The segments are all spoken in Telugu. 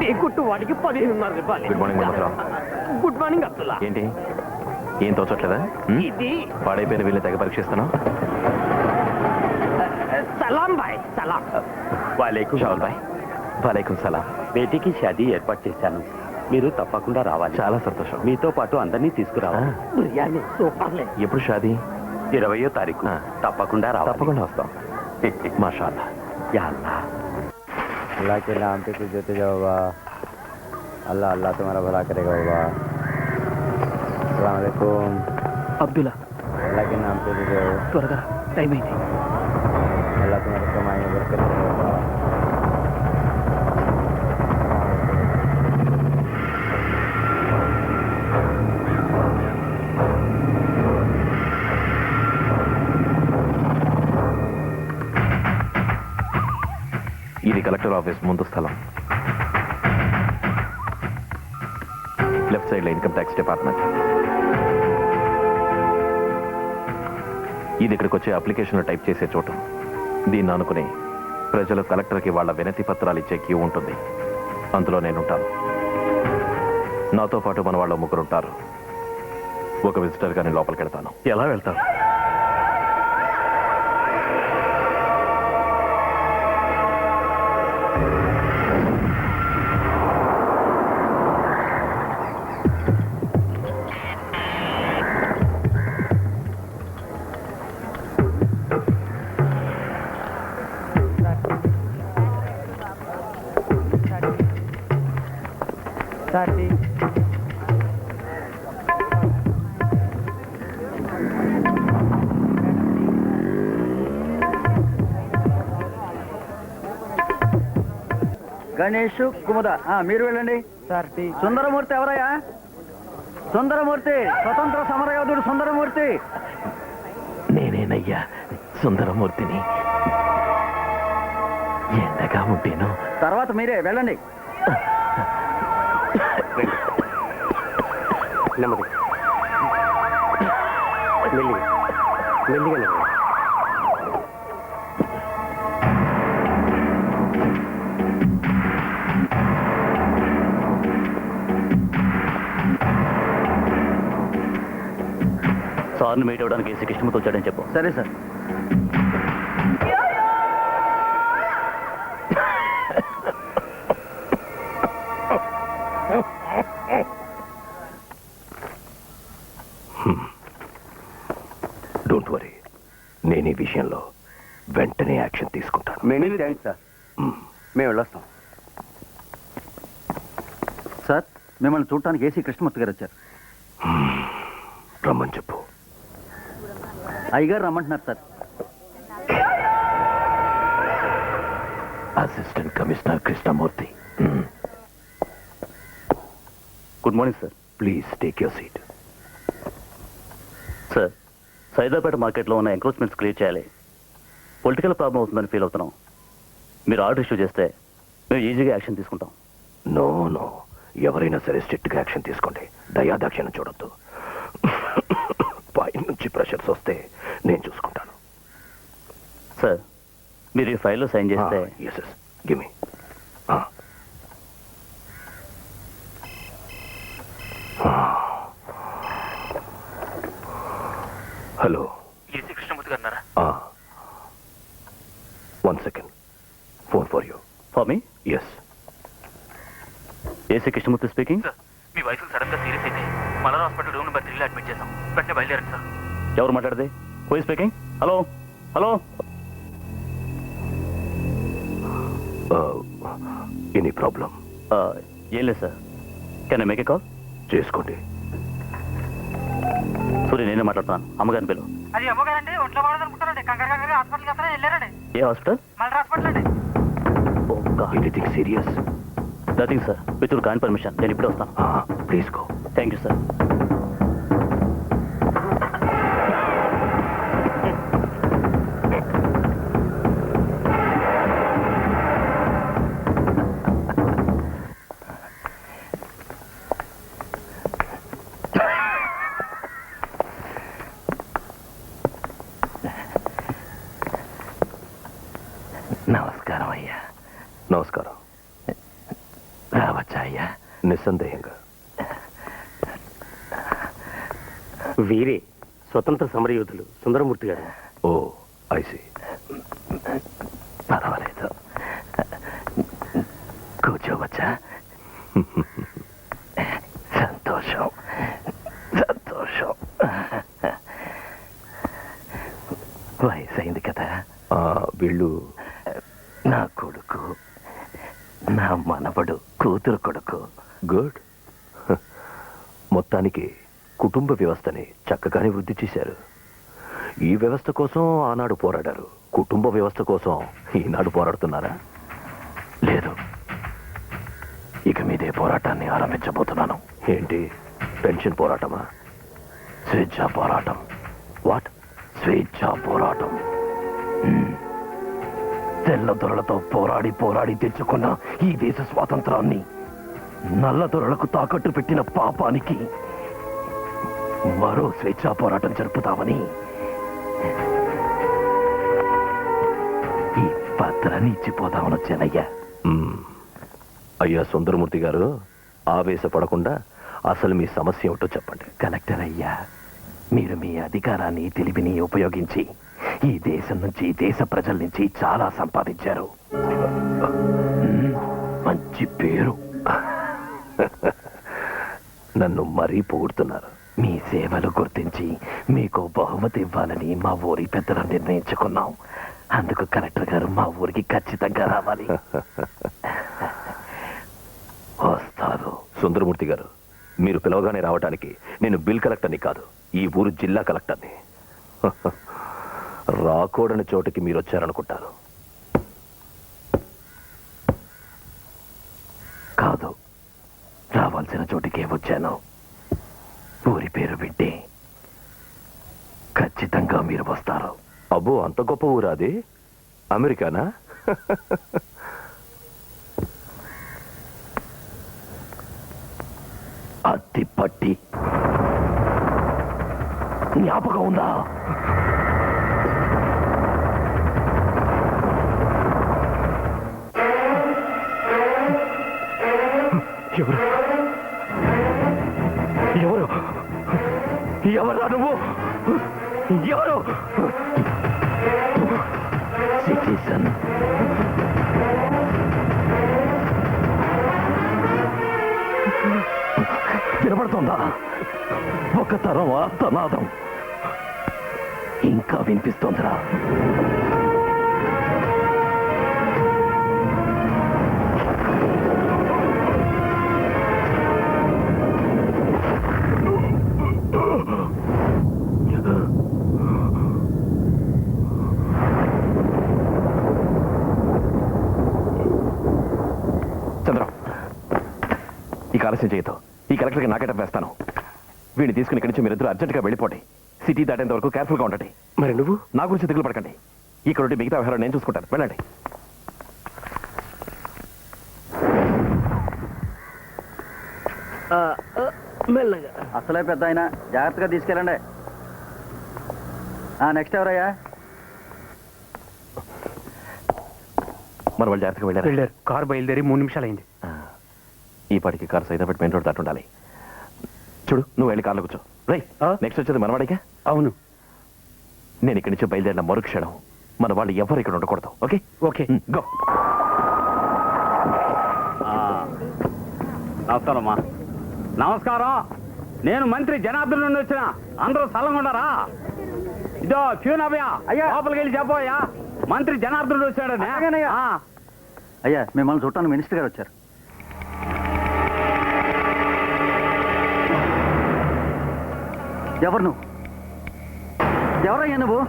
టీ కుట్టు వాడికి పదిహేనున్నర రూపాయలు. Good morning good morning Abdullah ఏంటి? ఏం తోచట్లేదా? ఇది పాడైపోయిన వీళ్ళని తెగ పరీక్షిస్తాను సలాం బాయ్ సలాం. వాలేకు షావుల్ బాయ్. వాలేకుం సలాం. బేటీకి షాదీ ఏర్పాటు చేశాను. మీరు తప్పకుండా రావాలి. చాలా సంతోషం. మీతో పాటు అందరినీ ఆ, తీసుకురావాలి బిర్యానీ సూపర్లే ఎప్పుడు షాదీ? ఇరవయో తారీఖు. ఆ. తప్పకుండా రావాలి. తప్పకుండా వస్తాం. మాషాల్లా. యా అల్లా. अल्लाह के नाम पे कुछ देते जाओ बाबा अल्लाह अल्लाह तुम्हारा भला करेगा बाबा अलैक्म अब्दुल्ला अल्लाह के नाम पे दे जाओ टाइम ही नहीं अल्लाह तुम्हारा कमाई बरकत ఆఫీస్ ముందు స్థలం. లెఫ్ట్ సైడ్లో ఇన్కమ్ ట్యాక్స్ డిపార్ట్మెంట్. ఇది ఇక్కడికి వచ్చే అప్లికేషన్లు టైప్ చేసే చోటు. దీన్ని అనుకుని ప్రజలు కలెక్టర్కి వాళ్ళ వినతి పత్రాలు ఇచ్చే క్యూ ఉంటుంది. అందులో నేనుంటాను. నాతో పాటు మన వాళ్ళు ముగ్గురుంటారు. ఒక విజిటర్ నేను లోపలికి వెళ్తాను ఎలా వెళ్తాను వెళ్తారు గణేష్ కుముద. ఆ, మీరు వెళ్ళండి. సుందరమూర్తి ఎవరయ్యా? సుందరమూర్తి స్వతంత్ర సమరయోధుడు సుందరమూర్తి. నేనేనయ్యా సుందరమూర్తిని. ఎండగా ఉంటేను? తర్వాత మీరే వెళ్ళండి. నెమ్మది. మెల్లిగా మెల్లిగా నెమ్మది. సార్ని మీట్ అవ్వడానికి ఏసీ కృష్ణమూర్తి వచ్చాడని చెప్పు. సరే సార్. Thanks sir? మేము వెళ్ళొస్తాం. సార్ మిమ్మల్ని చూడటానికి ఏసీ కృష్ణమూర్తి గారు వచ్చారు. రమ్మని చెప్పు. అయ్యగారు రమ్మంటున్నారు sir. Assistant commissioner Krishnamurthy. Good morning sir. Please take your seat. Sir Saidapet మార్కెట్లో ఉన్న ఎంక్రోచ్మెంట్స్ క్లియర్ చేయాలి. పొలిటికల్ ప్రాబ్లం అవుతుందని ఫీల్ అవుతున్నాం. మీరు ఆర్డర్ ఇష్యూ చేస్తే మేము ఈజీగా యాక్షన్ తీసుకుంటాం. No no. ఎవరైనా సరే స్ట్రిక్ట్గా యాక్షన్ తీసుకోండి. దయాదాక్షిణం చూడొద్దు. పై నుంచి ప్రెషర్స్ వస్తే నేను చూసుకుంటాను. సార్ మీరు ఈ ఫైల్లో సైన్ చేస్తే yes yes gimme hello AC Krishnamurthy garu one second phone for you for me yes AC Krishnamurthy speaking. Me wife సడన్గా సీరియస్ అయితే మలర్ హాస్పిటల్ రూమ్ నెంబర్ త్రీలో అడ్మిట్ చేసాం వెంటనే బయలుదేరండి సార్. ఎవరు మాట్లాడేది? Who speaking hello hello any problem ఏం లేదు sir. Can I make a call చేసుకోండి. సూర్య నేనే మాట్లాడుతున్నాను. అమ్మగారిని పిలువు. అది అమ్మగారండి ఒంట్లో బాగాలనుకుంటారండి కంగారు కంగారు హాస్పిటల్కి వస్తారా వెళ్ళారండి. ఏ హాస్పిటల్? మలర్ హాస్పిటల్ అండి. Anything serious nothing sir with can permission నేను ఇప్పుడే వస్తాను. Please go thank you sir వీరే స్వతంత్ర సమరయోధులు సుందరమూర్తి గారు. ఓ ఐసి పర్వాలేదు కూర్చోవచ్చా సంతోషం సంతోషం వయసు అయింది కదా వీళ్ళు నా కొడుకు నా మనవడు కూతురు కొడుకు గుడ్ మొత్తానికి కుటుంబ వ్యవస్థని చక్కగానే వృద్ధి చేశారు. ఈ వ్యవస్థ కోసం ఆనాడు పోరాడారు. కుటుంబ వ్యవస్థ కోసం ఈనాడు పోరాడుతున్నారా? లేదు. ఇక మీదే పోరాటాన్ని ఆరంభించబోతున్నాను. ఏంటి? పెన్షన్ పోరాటమా? స్వేచ్ఛా పోరాటం. వాట్? స్వేచ్ఛా పోరాటం. తెల్లదొరలతో తెల్ల దొరలతో పోరాడి పోరాడి తెచ్చుకున్న ఈ దేశ స్వాతంత్రాన్ని నల్ల దొరలకు తాకట్టు పెట్టిన పాపానికి మరో స్వేచ్ఛా పోరాటం జరుపుతామని ఈ పత్రాన్ని ఇచ్చిపోదామని వచ్చానయ్యా. అయ్యా సుందరమూర్తి గారు ఆవేశపడకుండా అసలు మీ సమస్య ఏమిటో చెప్పండి. కలెక్టర్ అయ్యా మీరు మీ అధికారాన్ని తెలివిని ఉపయోగించి ఈ దేశం నుంచి దేశ ప్రజల నుంచి చాలా సంపాదించారు. మంచి పేరు. నన్ను మరీ పొగుడుతున్నారు. మీ సేవలు గుర్తించి మీకు బహుమతి ఇవ్వాలని మా ఊరి పెద్దలు నిర్ణయించుకున్నాం. అందుకు కలెక్టర్ గారు మా ఊరికి ఖచ్చితంగా రావాలి. వస్తారు. సుందరమూర్తి గారు మీరు పిలవగానే రావడానికి నేను బిల్ కలెక్టర్ని కాదు ఈ ఊరు జిల్లా కలెక్టర్ని. రాకూడని చోటుకి మీరు వచ్చారనుకుంటారు కాదు రావాల్సిన చోటికే వచ్చాను ఊరి పేరు వింటే ఖచ్చితంగా మీరు వస్తారు అబ్బో అంత గొప్ప ఊరా అది. అమెరికానా? అత్తి పట్టి. జ్ఞాపకం ఉందా? ఎవరు? ఎవరు? ఎవరా నువ్వు? ఎవరు? సిటిజన్ వినపడుతుందా? ఒక తరం ఆర్తనాదం ఇంకా వినిపిస్తోందిరా. ఆలస్యం చేయతో ఈ కలెక్టర్కి నాకేట వేస్తాను. వీడిని తీసుకుని ఇక్కడి నుంచి మీరిద్దరు అర్జెంటుగా వెళ్ళిపోండి. సిటీ దాటేంత వరకు కేర్ఫుల్గా ఉండండి. మరి నువ్వు? నా గురించి దిగులు పడకండి. ఇక్కడ ఉండి మిగతా వ్యవహారం నేను చూసుకుంటాను. వెళ్ళండి. మెల్లగా. అసలే పెద్ద ఆయన. జాగ్రత్తగా తీసుకెళ్ళండి. నెక్స్ట్ ఎవరయ్యా? మన వాళ్ళు జాగ్రత్తగా వెళ్ళారు? వెళ్ళారు. కారు బయలుదేరి మూడు నిమిషాలు అయింది. ఈ పాటికి కార్ సైదాపేట మెయిన్ రోడ్ దాటి ఉండాలి. చూడు నువ్వు వెళ్ళి కార్లో కూర్చో. రై? నెక్స్ట్ వచ్చేది మనవాడిగా అవును. నేను ఇక్కడి నుంచి బయలుదేరిన మరుక్షణం మన వాళ్ళు ఎవరు ఇక్కడ ఉండకూడదు ఓకే? ఓకే. గో నమస్కారమ్మా. నమస్కారం. నేను మంత్రి జనార్దన్ నుండి వచ్చిన. అందరూ స్థలంగా ఉండరా ఇదో ఫ్యూన్ అభయ అయ్యా. లోపలికి వెళ్ళి చెప్పోయా మంత్రి అలాగేనయ్యా. ఆ. అయ్యా మిమ్మల్ని చూడటానికి మినిస్టర్ గారు వచ్చారు. ఎవరు నువ్వు? ఎవరయ్యా నువ్వు?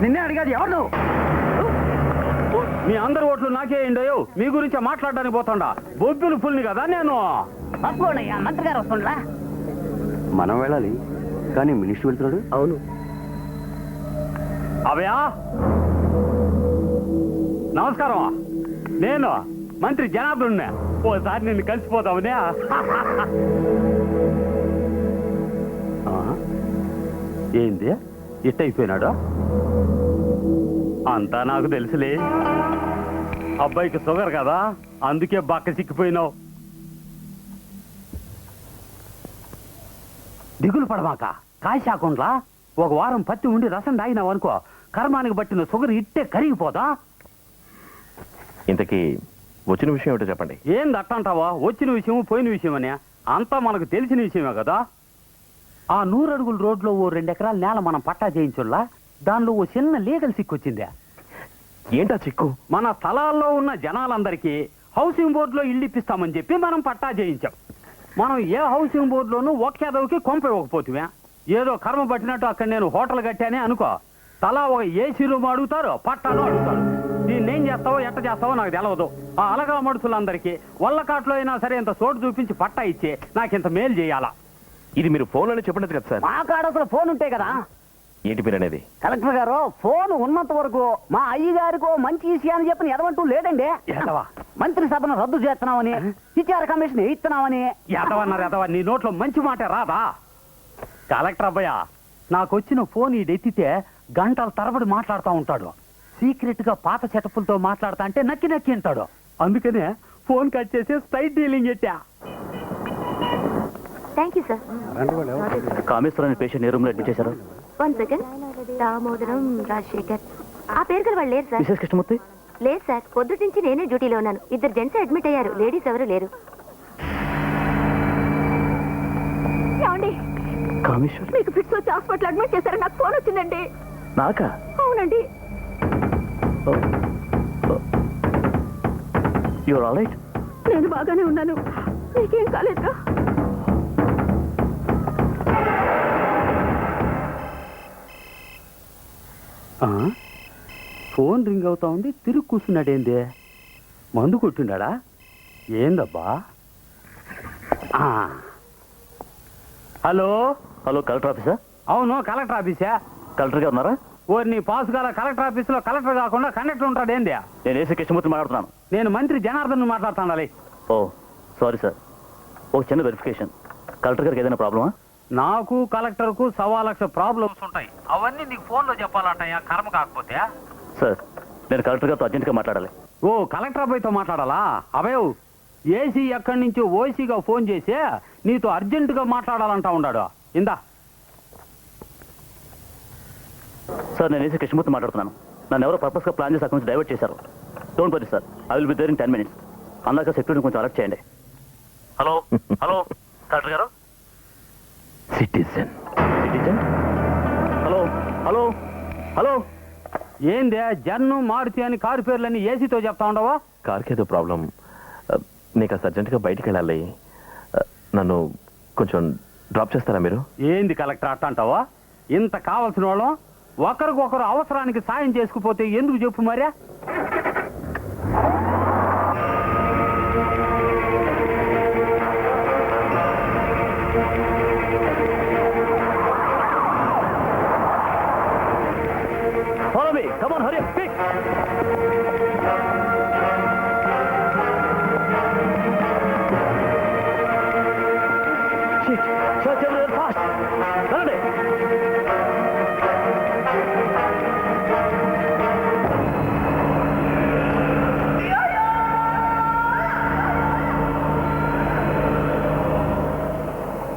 నిన్నే అడిగాది ఎవరు నువ్వు? మీ అందరు ఓట్లు నాకే అయ్యో మీ గురించి మాట్లాడడానికి పోతాడా? బొబ్బిలు ఫుల్ని కదా నేను? తప్పకుండా మంత్రి గారు వస్తుండ్రా. మనం వెళ్ళాలి. కానీ మినిస్టర్ వెళ్తున్నాడు. అవును. అభయా నమస్కారం నేను మంత్రి జనార్దన్ ఓసారి నిన్ను కలిసిపోతావునే ఏంది ఇట్ట అయిపోయినాడు అంతా నాకు తెలుసులే. అబ్బాయికి షుగర్ కదా అందుకే బక్క చిక్కిపోయినావు. దిగులు పడమాక కాశాకుండా ఒక వారం పత్తి ఉండి రసం తాగినావు అనుకో కర్మానికి పట్టిన షుగర్ ఇట్టే కరిగిపోదా? ఇంతకీ వచ్చిన విషయం ఏమిటో చెప్పండి. ఏంది అట్టంటావా? వచ్చిన విషయం పోయిన విషయం అని అంతా మనకు తెలిసిన విషయమే కదా? ఆ నూరు అడుగుల రోడ్లో ఓ రెండు ఎకరాల నేల మనం పట్టా చేయించుల్లా దానిలో ఓ చిన్న లీగల్ సిక్కొచ్చిందే. ఏంటా చిక్కు మన స్థలాల్లో ఉన్న జనాలందరికీ హౌసింగ్ బోర్డులో ఇల్లు ఇప్పిస్తామని చెప్పి మనం పట్టా చేయించాం. మనం ఏ హౌసింగ్ బోర్డులోనూ ఒక్క ఎదవికి కొంప ఇవ్వకపోతుమే. ఏదో కర్మ పట్టినట్టు అక్కడ నేను హోటల్ కట్టానే అనుకో. తలా ఒక ఏసీ రూమ్ అడుగుతారు పట్టాను అడుగుతారు. దీన్ని ఏం చేస్తావో ఎట్ట చేస్తావో నాకు తెలవదు. ఆ అలగా మడుసులందరికీ వల్లకాట్లో అయినా సరే ఇంత చోటు చూపించి పట్టా ఇచ్చి నాకు ఇంత మేలు చేయాలా? ఇది మీరు ఫోన్లోనే చెప్పండి కదా సార్. మా కాడ అసలు ఫోన్ ఉంటే కదా? ఏంటి మీరు అనేది? కలెక్టర్ గారు ఫోన్ ఉన్నంత వరకు మా అయ్య గారికో మంచి విషయాన్ని చెప్పిన ఎదవంటూ లేదండి. ఎదవా మంత్రి సభను రద్దు చేస్తున్నామని విచార కమిషన్ ఇస్తున్నామని. ఎదవన్నారు ఎదవ నీ నోట్లో మంచి మాట రాదా? కలెక్టర్ అబ్బాయ నాకు వచ్చిన ఫోన్ ఈడెత్తితే గంటల తరబడి మాట్లాడుతూ ఉంటాడు. సీక్రెట్గా పాత చెటపులతో మాట్లాడతా అంటే నక్కి నక్కి అంటాడు. అందుకనే ఫోన్ కట్ చేసి స్ట్రైట్ డీలింగ్ ఎట్టా thank you sir Kameshwaram patient ఏ రూమ్లో అడ్మిట్ చేశారు? One second Damodaram Rajasekhar. ఆ పేరు గల వాళ్ళు లేరు సార్ మిసెస్ కృష్ణమూర్తి? లేదు సార్ పొద్దుటి నుంచి నేనే డ్యూటీలో ఉన్నాను. ఇద్దరు జెంట్స్ అడ్మిట్ అయ్యారు. లేడీస్ ఎవరు లేరు. ఏమండి? కామేశ్వర్? మీకు ఫిట్స్ వచ్చి హాస్పిటల్ అడ్మిట్ చేశారు నాకు ఫోన్ వచ్చిందండి. నాకా? అవునండి. యువర్ ఆల్ రైట్ నేను బాగానే ఉన్నాను. మీకేం కాలేదుగా? ఫోన్ రింగ్ అవుతా ఉంది తిరిగి కూర్చున్నాడేంది? మందు కొట్టిండా ఏందబ్బా. హలో? హలో కలెక్టర్ ఆఫీసా? అవును కలెక్టర్ ఆఫీసా? కలెక్టర్ గారు ఉన్నారా? ఓరి నీ పాస్ గల కలెక్టర్ ఆఫీసులో కలెక్టర్ కాకుండా కండక్టర్ ఉంటాడు ఏంది నేను ఏసీ కృష్ణమూర్తి మాట్లాడుతున్నాను. నేను మంత్రి జనార్దన్ మాట్లాడుతాడాలి ఓ సారీ సార్. ఒక చిన్న వెరిఫికేషన్ కలెక్టర్ గారికి ఏదైనా ప్రాబ్లమా నాకు కలెక్టర్కు సవా లక్ష ప్రాబ్లమ్స్ ఉంటాయి. అవన్నీ నీకు ఫోన్లో చెప్పాలంటాయా కర్మ కాకపోతే. సార్ నేను కలెక్టర్ గారితో అర్జెంట్గా మాట్లాడాలి. ఓ కలెక్టర్ అబ్బాయితో మాట్లాడాలా? అభయ్ ఏసీ ఎక్కడి నుంచి ఓసీగా ఫోన్ చేసి నీతో అర్జెంటుగా మాట్లాడాలంటా ఉన్నాడు. ఇందా. సార్ నేను ఏసీ కృష్ణమూర్తి మాట్లాడుతున్నాను. నన్ను ఎవరో పర్పస్గా ప్లాన్ చేసి అక్కడి నుంచి డైవర్ట్ చేశారు. Don't worry sir I will be there in ten minutes. అందాక సెక్యూరిటీ కొంచెం అలర్ట్ చేయండి. Hello hello collector garu. Citizen. Citizen? Hello hello hello. ఏందే జన్ను మారుతి అని కారు పేర్లని ఏసీతో చెప్తా ఉండవా? కార్కి ఏదో ప్రాబ్లం నీకు అసలు అర్జెంటుగా బయటికి వెళ్ళాలి నన్ను కొంచెం డ్రాప్ చేస్తారా మీరు? ఏంది కలెక్టర్ అట్ట అంటావా? ఇంత కావాల్సిన వాళ్ళం ఒకరికొకరు అవసరానికి సాయం చేసుకుపోతే ఎందుకు చెప్పు మరే? Come on, hurry up, quick. Shit.